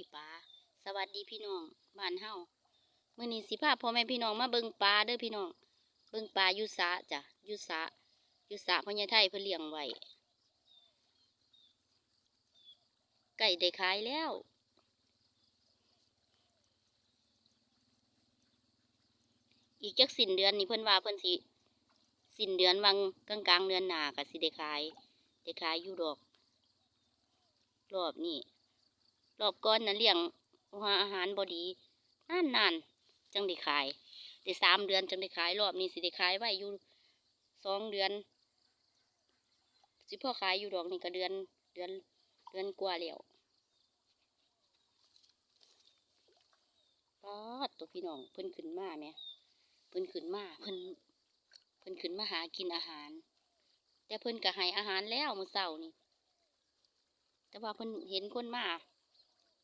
ยปลาสวัสดีพี่น้องบ้านเฮามื้อนี้สิพาพ่อแม่พี่น้องมาเบิ่งปลาเด้อพี่น้องเบิ่งปลายู่สระจ้ะยู่สระยู่สระพญ่ไทยเพิ่นเลี้ยงไว้ไก่ได้ขายแล้วอีกจักสิ้นเดือนนี่เพิ่อนว่าเพิ่อนสิสิ้นเดือนวังกลางกลางเดือนหนาก็สิได้ขายได้ขายอยู่ดอก รอบนี้ รอบก่อนนะเลี้ยงหัวอาหารบอดีนานนานจังได้ขายได้สามเดือนจังได้ขายรอบนี้สิได้ขายไว้อยู่สองเดือน สิพ่อขายอยู่ดอกนี่ก็เดือนเดือนเดือนกว่าแล้วป๊อดตัวพี่น้องเพิ่นขึ้นมาแหม่เพิ่นขึ้นมาเพิ่นเพิ่นขึ้นมาหากินอาหาร แต่เพิ่นก็ให้อาหารแล้วมื้อเช้านี่แต่ว่าเพิ่นเห็นคนมา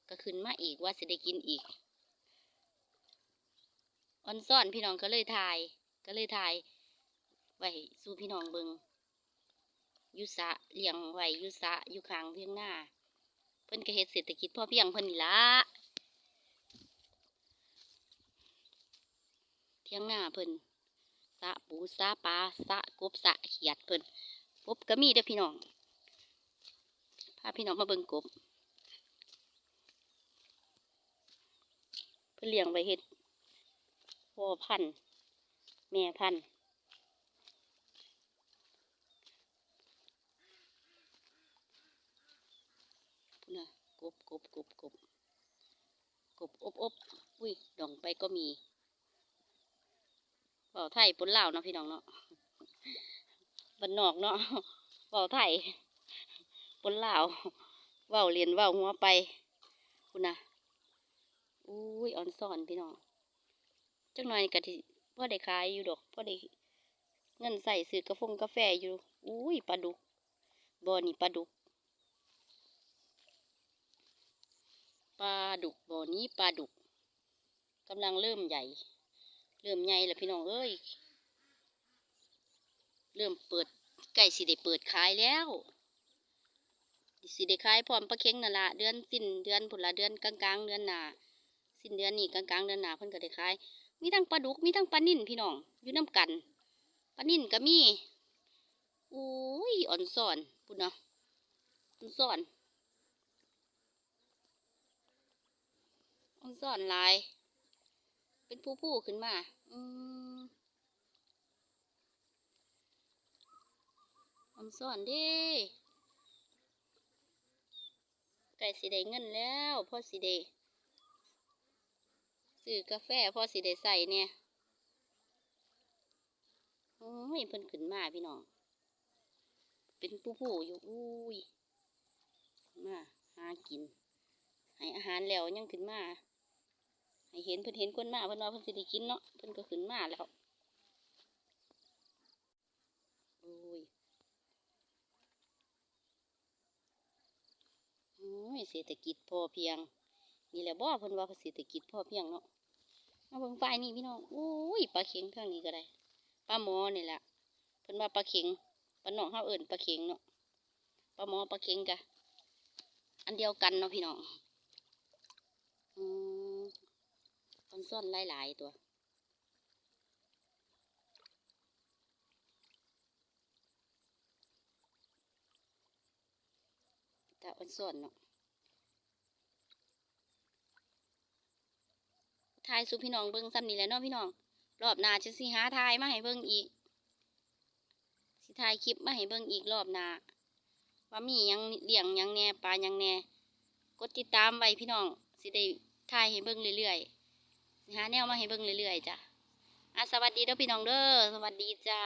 ก็ขึ้นมาอีกว่าสิได้กินอีกออนซ่อนพี่น้องก็เลยถ่าย ก็เลยถ่ายไว้สู่พี่น้องเบิงยุสะเลี้ยงไว้ยุสะอยู่ข้างเพียงหน้า เพิ่นก็เฮ็ดเศรษฐกิจพ่อเพียงเพิ่นนี่ละเทียงหน้าเพิ่นสะปูสะปลาสะกบสะเขียดเพิ่นกบก็มีเด้อพี่น้องพาพี่น้องมาเบิ่งกบ พื่อเลี้ยงไว้เฮ็ดพ่อพันธุ์แม่พันธุ์นะกบกบกบกบกบอบอบอุ้ยดองไปก็มีเป่าไทยปนลาวเนาะพี่น้องเนาะบ้านนอกเนาะเป่าไทยปนลาวเว้าเรียนเว้าหัวไปคุณนะ อุ้ยอ่อนซ่อนพี่น้องจังหน่อยกะที่พ่อได้ขายอยู่ดอกพ่อได้เงินใส่ซื้อกาแฟกาแฟอยู่ อุ้ยปลาดุกบ่อนี่ปลาดุกปลาดุกบ่อนี้ปลาดุกกำลังเริ่มใหญ่ เริ่มใหญ่แล้วพี่น้องเอ้ยเริ่มเปิดใกล้สิได้เปิดขายแล้วสิได้ขายพร้อมปลาเค็งนั่นละเดือนสิ้นเดือนผุนละเดือนกลางกลางๆ เดือนหนา สิ้นเดือนนี่กลางกลางๆเดือนหนาเพิ่นก็ได้ขาย มีทั้งปลาดุกมีทั้งปลานิ่นพี่น้องอยู่น้ำกันปลานิ่นก็มีอุ้ยอ่อนซ่อนปุ่นเนาะอ่อนซ่อนอ่อนซ่อนลาย เป็นผู้ผู้ขึ้นมาอืมอ่อนซ่อนเด้ไก่สีได้เงินแล้วพ่อสีได้ ซื้อกาแฟพ่อสีได้ใส่เนี่ยโอ้ยเพิ่นขึ้นมาพี่น้อง เป็นผู้ผู้ๆอยู่อุ้ยมาหากิน ให้อาหารแล้วยังขึ้นมา ให้เห็นเพิ่นเห็นคนมาเพิ่นว่าเพิ่นสิได้กินเนาะเพิ่นก็ขึ้นมาแล้วโอ้ยโอ้ยเศรษฐกิจพอเพียงนี่แหละบ่เพิ่นว่าเศรษฐกิจพอเพียงเนาะ มาเบิ่งฝ่ายนี่พี่น้องโอ้ยปลาเข็งทางนี้ก็ได้ปลาหมอนี่แหละเพิ่นว่าปลาเข็งปลาหนองเฮาเอิ้นปลาเข็งเนาะปลาหมอปลาเข็งกะอันเดียวกันเนาะพี่น้องอืมมันซ่อนหลายๆตัวแตาอ่อนซ่อนเนาะ ทายสู่พี่น้องเบิ้งซ้ำนี่แหละเนาะพี่น้อง รอบหน้าจะสิหาทายมาให้เบิ้งอีก สิทายคลิปมาให้เบิ้งอีกรอบหน้าว่ามียังเลี้ยงยังแน่ปลายังแน่กดติดตามไว้พี่น้อง สิได้ทายให้เบิ้งเรื่อยๆหาแนวมาให้เบิ้งเรื่อยๆจ้ะอะสวัสดีเด้อพี่น้องเด้อสวัสดีจ้า